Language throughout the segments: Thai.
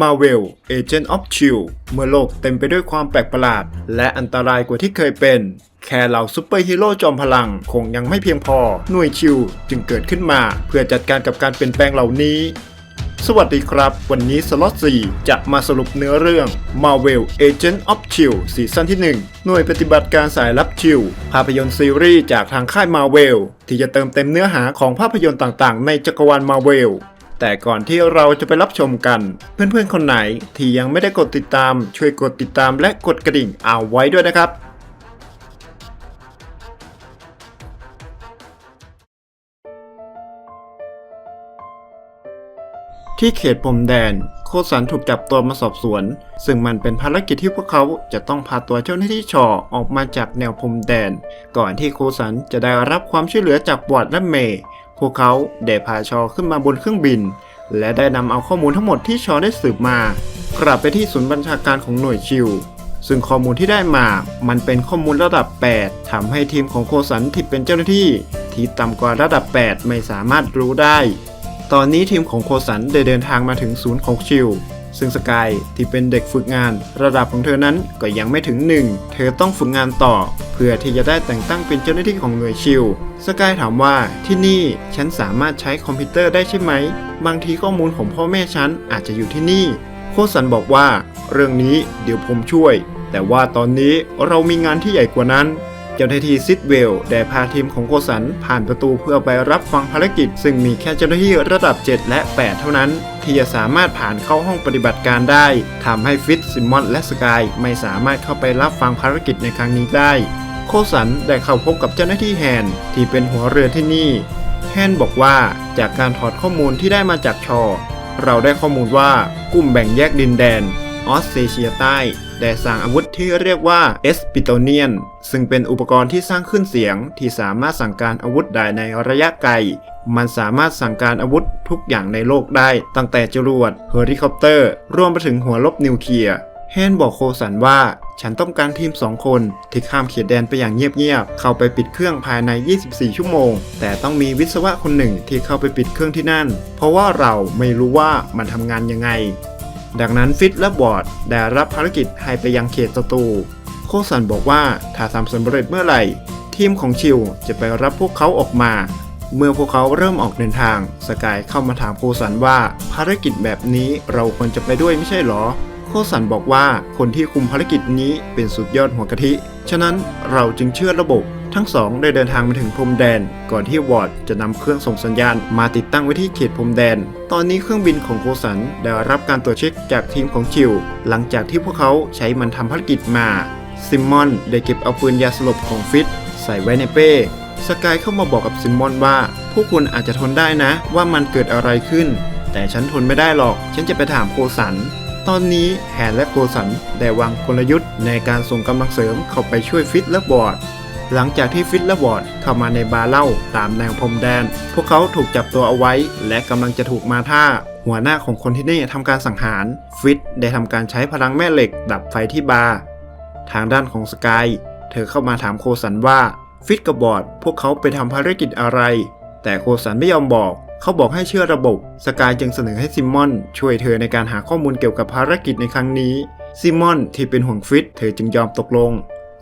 Marvel Agent of Shield เมื่อโลกเต็มไปด้วยความแปลกประหลาด และอันตรายกว่าที่เคยเป็น แค่เหล่าซูเปอร์ฮีโร่จอมพลังคงยังไม่เพียงพอ หน่วยชิลจึงเกิดขึ้นมา เพื่อจัดการกับการเปลี่ยนแปลงเหล่านี้ สวัสดีครับ วันนี้สล็อต4จะมาสรุปเนื้อเรื่อง Marvel Agent of Shield ซีซั่นที่ 1 หน่วยปฏิบัติการสายลับชิลภาพยนตร์ซีรีส์จากทางค่าย Marvel ที่จะเติมเต็มเนื้อหาของภาพยนตร์ต่างๆ ในจักรวาล Marvel แต่ก่อนที่เราจะไปรับชมกัน เพื่อนๆคนไหนที่ยังไม่ได้กดติดตาม ช่วยกดติดตามและกดกระดิ่งเอาไว้ด้วยนะครับ ที่เขตพรมแดน โคสันถูกจับตัวมาสอบสวน ซึ่งมันเป็นภารกิจที่พวกเขาจะต้องพาตัวเจ้าหน้าที่ชอออกมาจากแนวพรมแดน ก่อนที่โคสันจะได้รับความช่วยเหลือจากบอร์ดและเมย์ พวกเขาได้พาชอขึ้นมาบนเครื่องบิน และได้นำเอาข้อมูลทั้งหมดที่ชอได้สืบมา กลับไปที่ศูนย์บัญชาการของหน่วยชิวซึ่งข้อมูลที่ได้มา มันเป็นข้อมูลระดับ 8ทำให้ทีมของโคสันที่เป็นเจ้าหน้าที่ ที่ต่ำกว่าระดับ 8 ไม่สามารถรู้ได้ ตอนนี้ทีมของโคสันได้เดินทางมาถึงศูนย์ของชิล ซึ่งสกายที่เป็นเด็กฝึกงาน ระดับของเธอนั้นก็ยังไม่ถึงหนึ่ง เธอต้องฝึกงานต่อ เพื่อที่จะได้แต่งตั้งเป็นเจ้าหน้าที่ของหน่วยชิล สกายถามว่าที่นี่ฉันสามารถใช้คอมพิวเตอร์ได้ใช่ไหม บางทีข้อมูลของพ่อแม่ฉันอาจจะอยู่ที่นี่ โคสันบอกว่า เรื่องนี้เดี๋ยวผมช่วย แต่ว่าตอนนี้เรามีงานที่ใหญ่กว่านั้น เจ้าหน้าที่ซิดเวลได้พาทีมของโกสันผ่านประตูเพื่อไปรับฟังภารกิจ ซึ่งมีแค่เจ้าหน้าที่ระดับ 7 และ 8 เท่านั้น ที่จะสามารถผ่านเข้าห้องปฏิบัติการได้ทำให้ฟิตซิมมอนและสกายไม่สามารถเข้าไปรับฟังภารกิจในครั้งนี้ได้ โคสันได้เข้าพบกับเจ้าหน้าที่แฮนที่เป็นหัวเรือที่นี่ แฮนบอกว่าจากการถอดข้อมูลที่ได้มาจากชอ เราได้ข้อมูลว่ากลุ่มแบ่งแยกดินแดนออสเตรเลียใต้ได้สร้างอาวุธที่เรียกว่าเอสปิโตเนียน ซึ่งเป็นอุปกรณ์ที่สร้างขึ้นเสียงที่สามารถสั่งการอาวุธได้ในระยะไกล มันสามารถสั่งการอาวุธทุกอย่างในโลกได้ ตั้งแต่จรวดเฮลิคอปเตอร์ รวมไปถึงหัวลบนิวเคลียร์ เฮนบอกโคสันว่า ฉันต้องการทีมสองคนที่ข้ามเขตแดนไปอย่างเงียบๆ เข้าไปปิดเครื่องภายใน 24 ชั่วโมง แต่ต้องมีวิศวะคนหนึ่งที่เข้าไปปิดเครื่องที่นั่น เพราะว่าเราไม่รู้ว่ามันทำงานยังไง ดังนั้นฟิตและบอร์ดได้รับภารกิจให้ไปยังเขตศัตรูโคสันบอกว่าถ้าทำสำเร็จเมื่อไหร่ ทีมของชิวจะไปรับพวกเขาออกมาเมื่อพวกเขาเริ่มออกเดินทาง สกายเข้ามาถามโคสันว่าภารกิจแบบนี้เราควรจะไปด้วยไม่ใช่หรอ โคสันบอกว่าคนที่คุมภารกิจนี้เป็นสุดยอดหัวกะทิ ฉะนั้นเราจึงเชื่อระบบ ทั้งสองได้เดินทางมาถึงพรมแดน ก่อนที่วอร์ดจะนำเครื่องส่งสัญญาณมาติดตั้งไว้ที่เขตพรมแดน ตอนนี้เครื่องบินของโคสันได้รับการตรวจเช็คจากทีมของชิว หลังจากที่พวกเขาใช้มันทำภารกิจมา ซิมมอนได้เก็บเอาปืนยาสลบของฟิตใส่ไว้ในเป้สกายเข้ามาบอกกับซิมมอนว่า พวกคุณอาจจะทนได้นะ ว่ามันเกิดอะไรขึ้น แต่ฉันทนไม่ได้หรอก ฉันจะไปถามโคสัน ตอนนี้แฮนและโกสันได้วางกลยุทธ์ในการส่งกำลังเสริมเข้าไปช่วยฟิตและบอร์ดหลังจากที่ฟิตและบอร์ดเข้ามาในบาร์เล้าตามแนวพรมแดน พวกเขาถูกจับตัวเอาไว้ และกำลังจะถูกมาท่า หัวหน้าของคนที่นี่ทำการสังหาร ฟิตได้ทำการใช้พลังแม่เหล็กดับไฟที่บาร์ทางด้านของสกายเธอเข้ามาถามโคสันว่า ฟิตกับบอร์ดพวกเขาไปทำภารกิจอะไร แต่โคสันไม่ยอมบอก เขาบอกให้เชื่อระบบ สกายจึงเสนอให้ซิมมอน ช่วยเธอในการหาข้อมูลเกี่ยวกับภารกิจในครั้งนี้ ซิมมอนที่เป็นห่วงฟิตเธอจึงยอมตกลง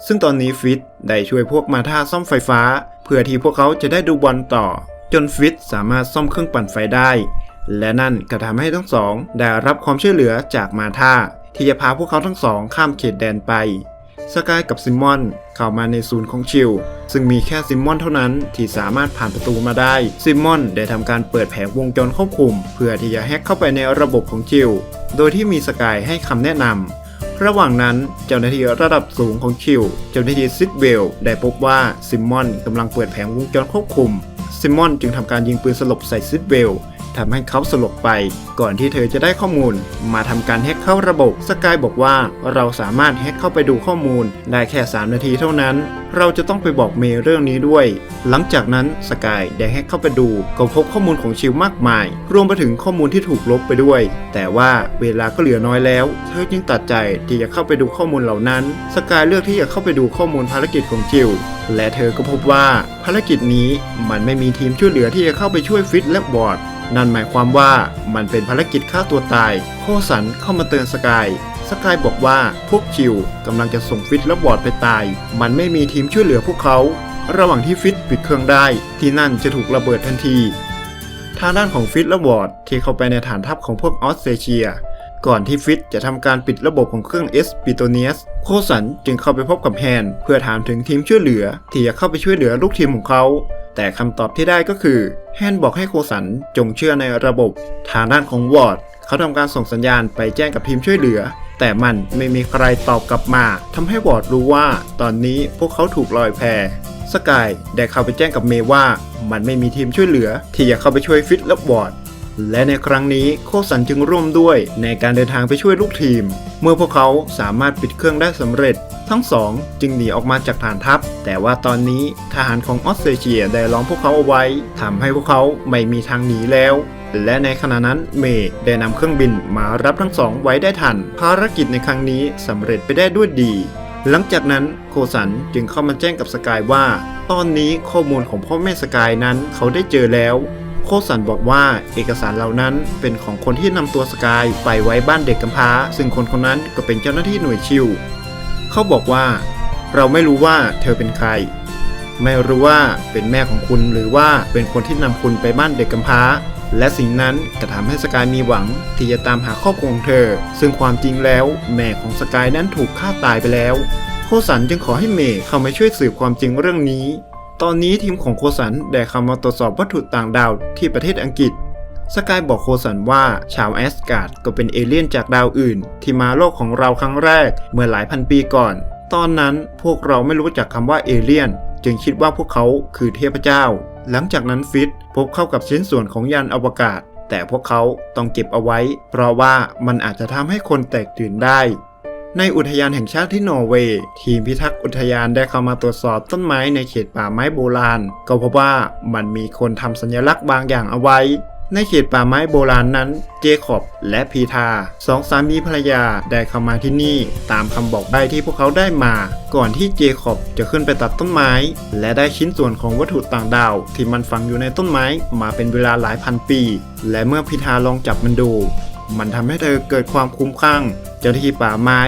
ซึ่งตอนนี้ฟิตได้ช่วยพวกมาท่าซ่อมไฟฟ้า เพื่อที่พวกเขาจะได้ดูบอลต่อ จนฟิตสามารถซ่อมเครื่องปั่นไฟได้ และนั่นก็ทำให้ทั้งสอง ได้รับความช่วยเหลือจากมาท่าที่จะพาพวกเขาทั้งสองข้ามเขตแดนไป สกายกับซิมมอนเข้ามาในศูนย์ของชิลซึ่งมีแค่ซิมมอนเท่านั้นที่สามารถผ่านประตูมาได้ ซิมมอนได้ทำการเปิดแผงวงจรควบคุม เพื่อที่จะแฮ็กเข้าไปในระบบของชิลโดยที่มีสกายให้คำแนะนำระหว่างนั้นเจ้าหน้าที่ระดับสูงของชิลเจ้าหน้าที่ซิดเวลได้พบว่าซิมมอนกำลังเปิดแผงวงจรควบคุม ซิมมอนจึงทำการยิงปืนสลบใส่ซิดเวลทำให้เขาสลบไป ก่อนที่เธอจะได้ข้อมูล มาทำการแฮ็กเข้าระบบ สกายบอกว่าเราสามารถแฮ็กเข้าไปดูข้อมูล ได้แค่ 3 นาทีเท่านั้น เราจะต้องไปบอกเมย์เรื่องนี้ด้วย หลังจากนั้นสกายได้แฮ็กเข้าไปดู ก็พบข้อมูลของชิลมากมาย รวมไปถึงข้อมูลที่ถูกลบไปด้วย แต่ว่าเวลาก็เหลือน้อยแล้ว เธอจึงตัดใจที่จะเข้าไปดูข้อมูลเหล่านั้น สกายเลือกที่จะเข้าไปดูข้อมูลภารกิจของจิล และเธอก็พบว่าภารกิจนี้มันไม่มีทีมช่วยเหลือที่จะเข้าไปช่วยฟิตและบอร์ด นั่นหมายความว่ามันเป็นภารกิจฆ่าตัวตาย โคสันเข้ามาเตือนสกาย สกายบอกว่าพวกชิวกำลังจะส่งฟิตและบอร์ดไปตาย มันไม่มีทีมช่วยเหลือพวกเขา ระหว่างที่ฟิตปิดเครื่องได้ ที่นั่นจะถูกระเบิดทันที ทางด้านของฟิตและวอร์ดที่เข้าไปในฐานทัพของพวกออสเตรเชีย ก่อนที่ฟิตจะทำการปิดระบบของเครื่องเอสปิโตเนียสโคสันจึงเข้าไปพบกับแฮนเพื่อถามถึงทีมช่วยเหลือ ที่จะเข้าไปช่วยเหลือลูกทีมของเขา แต่คำตอบที่ได้ก็คือ แฮนบอกให้โคสันจงเชื่อในระบบ ทางด้านของวอร์ดเขาทำการส่งสัญญาณไปแจ้งกับทีมช่วยเหลือ แต่มันไม่มีใครตอบกลับมาทำให้วอร์ดรู้ว่า ตอนนี้พวกเขาถูกลอยแพสกายได้เข้าไปแจ้งกับเมย์ว่า มันไม่มีทีมช่วยเหลือ ที่จะเข้าไปช่วยฟิตและบอร์ด และในครั้งนี้โคสันจึงร่วมด้วยในการเดินทางไปช่วยลูกทีม เมื่อพวกเขาสามารถปิดเครื่องได้สำเร็จ ทั้งสองจึงหนีออกมาจากฐานทัพ แต่ว่าตอนนี้ทหารของออสเตรเลียได้ล้อมพวกเขาเอาไว้ทำให้พวกเขาไม่มีทางหนีแล้วและในขณะนั้นเมย์ได้นำเครื่องบินมารับทั้งสองไว้ได้ทัน ภารกิจในครั้งนี้สำเร็จไปได้ด้วยดี หลังจากนั้นโคสันจึงเข้ามาแจ้งกับสกายว่า ตอนนี้ข้อมูลของพ่อแม่สกายนั้นเขาได้เจอแล้ว โคสันบอกว่าเอกสารเหล่านั้นเป็นของคนที่นำตัวสกายไปไว้บ้านเด็กกำพร้า ซึ่งคนคนนั้นก็เป็นเจ้าหน้าที่หน่วยชิว เขาบอกว่า เราไม่รู้ว่าเธอเป็นใคร ไม่รู้ว่าเป็นแม่ของคุณหรือว่าเป็นคนที่นำคุณไปบ้านเด็กกำพร้า และสิ่งนั้นก็ทำให้สกายมีหวังที่จะตามหาครอบครัวของเธอ ซึ่งความจริงแล้ว แม่ของสกายนั้นถูกฆ่าตายไปแล้ว โคสันจึงขอให้เมย์เข้ามาช่วยสืบความจริงเรื่องนี้ ตอนนี้ทีมของโคสันได้เข้ามาตรวจสอบวัตถุต่างดาวที่ประเทศอังกฤษ สกายบอกโคสันว่าชาวแอสการ์ดก็เป็นเอเลี่ยนจากดาวอื่น ที่มาโลกของเราครั้งแรกเมื่อหลายพันปีก่อน ตอนนั้นพวกเราไม่รู้จักคำว่าเอเลี่ยน จึงคิดว่าพวกเขาคือเทพเจ้า หลังจากนั้นฟิตพบเข้ากับชิ้นส่วนของยานอวกาศ แต่พวกเขาต้องเก็บเอาไว้ เพราะว่ามันอาจจะทำให้คนแตกตื่นได้ ในอุทยานแห่งชาติที่นอร์เวย์ทีมพิทักษ์อุทยานได้เข้ามาตรวจสอบต้นไม้ในเขตป่าไม้โบราณ ก็พบว่ามันมีคนทำสัญลักษณ์บางอย่างเอาไว้ ในเขตป่าไม้โบราณนั้น เจคอบและพีทาสองสามีภรรยาได้เข้ามาที่นี่ ตามคำบอกใบ้ที่พวกเขาได้มา ก่อนที่เจคอบจะขึ้นไปตัดต้นไม้ และได้ชิ้นส่วนของวัตถุต่างดาว ที่มันฝังอยู่ในต้นไม้มาเป็นเวลาหลายพันปี และเมื่อพีทาลองจับมันดู มันทำให้เธอเกิดความคุ้มข้างเจ้าหน้าที่ป่าไม้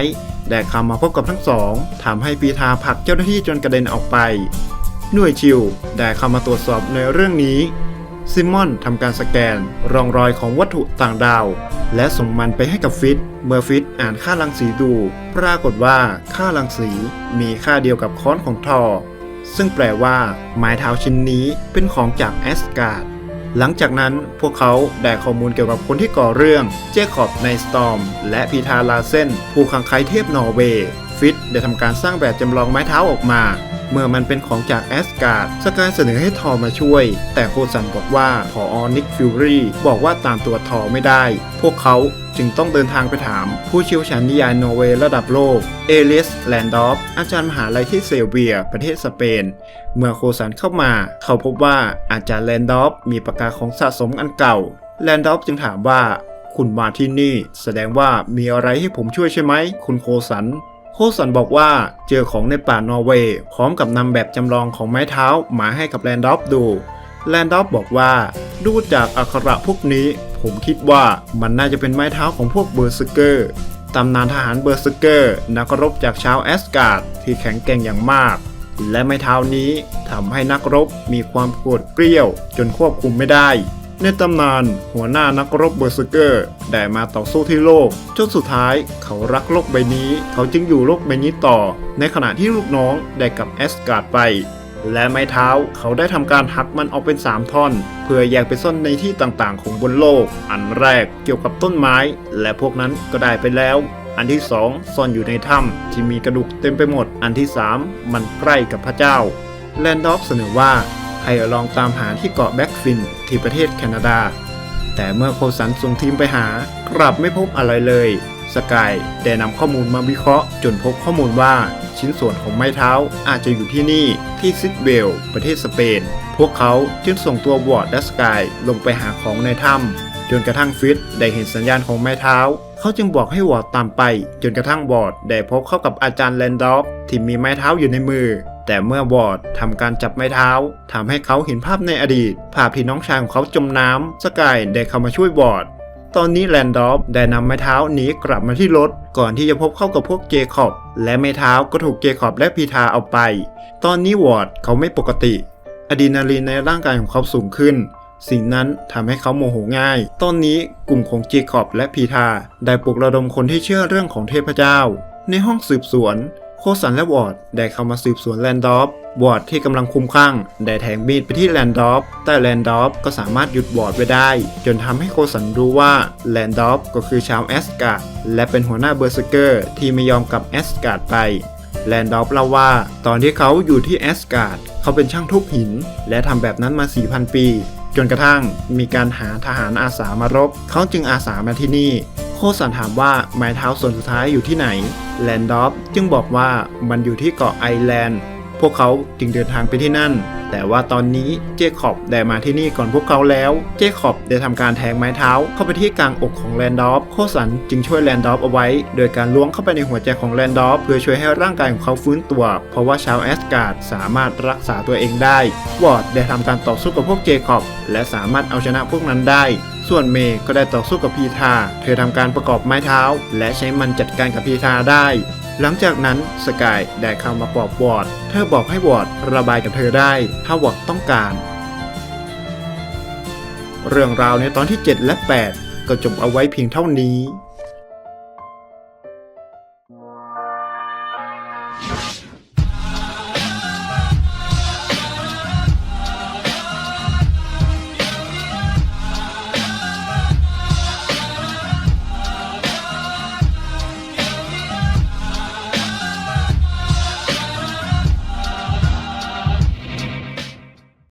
ได้เข้ามาพบกับทั้งสองทำให้พีทาผลักเจ้าหน้าที่จนกระเด็นออกไป หน่วยชิวได้เข้ามาตรวจสอบในเรื่องนี้ ซิมอนทำการสแกนร่องรอยของวัตถุต่างดาว และส่งมันไปให้กับฟิต เมื่อฟิตอ่านค่ารังสีดู ปรากฏว่าค่ารังสีมีค่าเดียวกับค้อนของทอ ซึ่งแปลว่าไม้เท้าชิ้นนี้เป็นของจากแอสการ์ด หลังจากนั้นพวกเขาได้ข้อมูลเกี่ยวกับคนที่ก่อเรื่องเจคอบในสตอมและพีทาลาเซนผู้ขังไคเทพนอร์เวย์ ฟิตได้ทำการสร้างแบบจำลองไม้เท้าออกมา เมื่อมันเป็นของจากแอสการ์ดสกายเสนอให้ทอมาช่วย แต่โคสันบอกว่าพออนิกฟิวรีบอกว่าตามตัวทอไม่ได้ พวกเขาจึงต้องเดินทางไปถาม ผู้เชี่ยวชาญนิยายนอร์เวย์ระดับโลก เอลิสแลนดอฟอาจารย์มหาลัยที่เซเวีย ประเทศสเปน เมื่อโคสันเข้ามา เขาพบว่าอาจารย์แลนดอฟมีปากกาของสะสมอันเก่าแลนดอฟจึงถามว่าคุณมาที่นี่ แสดงว่ามีอะไรให้ผมช่วยใช่ไหม คุณโคสัน โคสันบอกว่าเจอของในป่านอร์เวย์พร้อมกับนำแบบจำลองของไม้เท้ามาให้กับแลนดอฟดู แลนดอฟบอกว่า ดูจากอักขระพวกนี้ ผมคิดว่ามันน่าจะเป็นไม้เท้าของพวกเบอร์สเกอร์ตำนานทหารเบอร์สเกอร์ นักรบจากชาวแอสการ์ดที่แข็งแกร่งอย่างมาก และไม้เท้านี้ทำให้นักรบมีความโกรธเกรี้ยวจนควบคุมไม่ได้ ในตำนานหัวหน้านักรบเบอร์สเกอร์ได้มาต่อสู้ที่โลกจนสุดท้ายเขารักโลกใบนี้ เขาจึงอยู่โลกใบนี้ต่อ ในขณะที่ลูกน้องได้กับแอสการ์ดไป และไม้เท้าเขาได้ทำการหักมันออกเป็น 3 ท่อน เพื่อแยกไปซ่อนในที่ต่างๆ ของบนโลก อันแรกเกี่ยวกับต้นไม้ และพวกนั้นก็ได้ไปแล้ว อันที่ 2 ซ่อนอยู่ในถ้ำที่มีกระดูกเต็มไปหมด อันที่ 3 มันใกล้กับพระเจ้าแลนดอฟเสนอว่า ให้ลองตามหาที่เกาะแบ็กฟินที่ประเทศแคนาดา แต่เมื่อโคสันส่งทีมไปหากลับไม่พบอะไรเลย สกายได้นำข้อมูลมาวิเคราะห์ จนพบข้อมูลว่าชิ้นส่วนของไม้เท้าอาจจะอยู่ที่นี่ที่ซิดเวลประเทศสเปน พวกเขาจึงส่งตัววอร์ดและสกายลงไปหาของในถ้ำจนกระทั่งฟิตได้เห็นสัญญาณของไม้เท้า เขาจึงบอกให้วอร์ดตามไป จนกระทั่งวอร์ดได้พบเข้ากับอาจารย์แลนดอฟที่มีไม้เท้าอยู่ในมือ แต่เมื่อวอร์ดทำการจับไม้เท้าทำให้เขาเห็นภาพในอดีต ภาพที่น้องชายของเขาจมน้ำสกายได้เข้ามาช่วยวอร์ดตอนนี้แลนดอฟได้นำไม้เท้าหนีกลับมาที่รถ ก่อนที่จะพบเข้ากับพวกเจคอบ และไม้เท้าก็ถูกเจคอบและพีทาเอาไป ตอนนี้วอร์ดเขาไม่ปกติอะดรีนาลีนในร่างกายของเขาสูงขึ้น สิ่งนั้นทำให้เขาโมโหง่าย ตอนนี้กลุ่มของเจคอบและพีทาได้ปลุกระดมคนที่เชื่อเรื่องของเทพเจ้า ในห้องสืบสวน โคสันและวอร์ดได้เข้ามาสืบสวนแลนดอฟวอร์ดที่กำลังคลุมคลั่งได้แทงมีดไปที่แลนดอฟแต่แลนดอฟก็สามารถหยุดวอร์ดไว้ได้ จนทำให้โคสันรู้ว่าแลนดอฟก็คือชาวแอสการ์ดและเป็นหัวหน้าเบอร์เซเกอร์ที่ไม่ยอมกลับแอสการ์ดไปแลนดอฟเล่าว่า ตอนที่เขาอยู่ที่แอสการ์ดเขาเป็นช่างทุบหิน และทำแบบนั้นมา 4,000 ปี จนกระทั่งมีการหาทหารอาสามารบ เขาจึงอาสามาที่นี่ สันถามว่าไม้เท้าส่วนสุดท้ายอยู่ที่ไหน แลนดอฟจึงบอกว่ามันอยู่ที่เกาะไอแลนด์ พวกเขาจึงเดินทางไปที่นั่น แต่ว่าตอนนี้เจคอบได้มาที่นี่ก่อนพวกเขาแล้ว เจคอบได้ทำการแทงไม้เท้าเข้าไปที่กลางอกของแลนดอฟโคสันจึงช่วยแลนดอฟเอาไว้ โดยการล้วงเข้าไปในหัวใจของแลนดอฟเพื่อช่วยให้ร่างกายของเขาฟื้นตัว เพราะว่าชาวแอสการ์ดสามารถรักษาตัวเองได้ วอร์ดได้ทำการต่อสู้กับพวกเจคอบและสามารถเอาชนะพวกนั้นได้ ส่วนเมย์ก็ได้ต่อสู้กับพีทาเธอทำการประกอบไม้เท้า และใช้มันจัดการกับพีทาได้ หลังจากนั้นสกายได้เข้ามาปลอบวอร์ด เธอบอกให้วอร์ดระบายกับเธอได้ ถ้าวอร์ดต้องการ เรื่องราวในตอนที่ 7 และ 8 ก็จบเอาไว้เพียงเท่านี้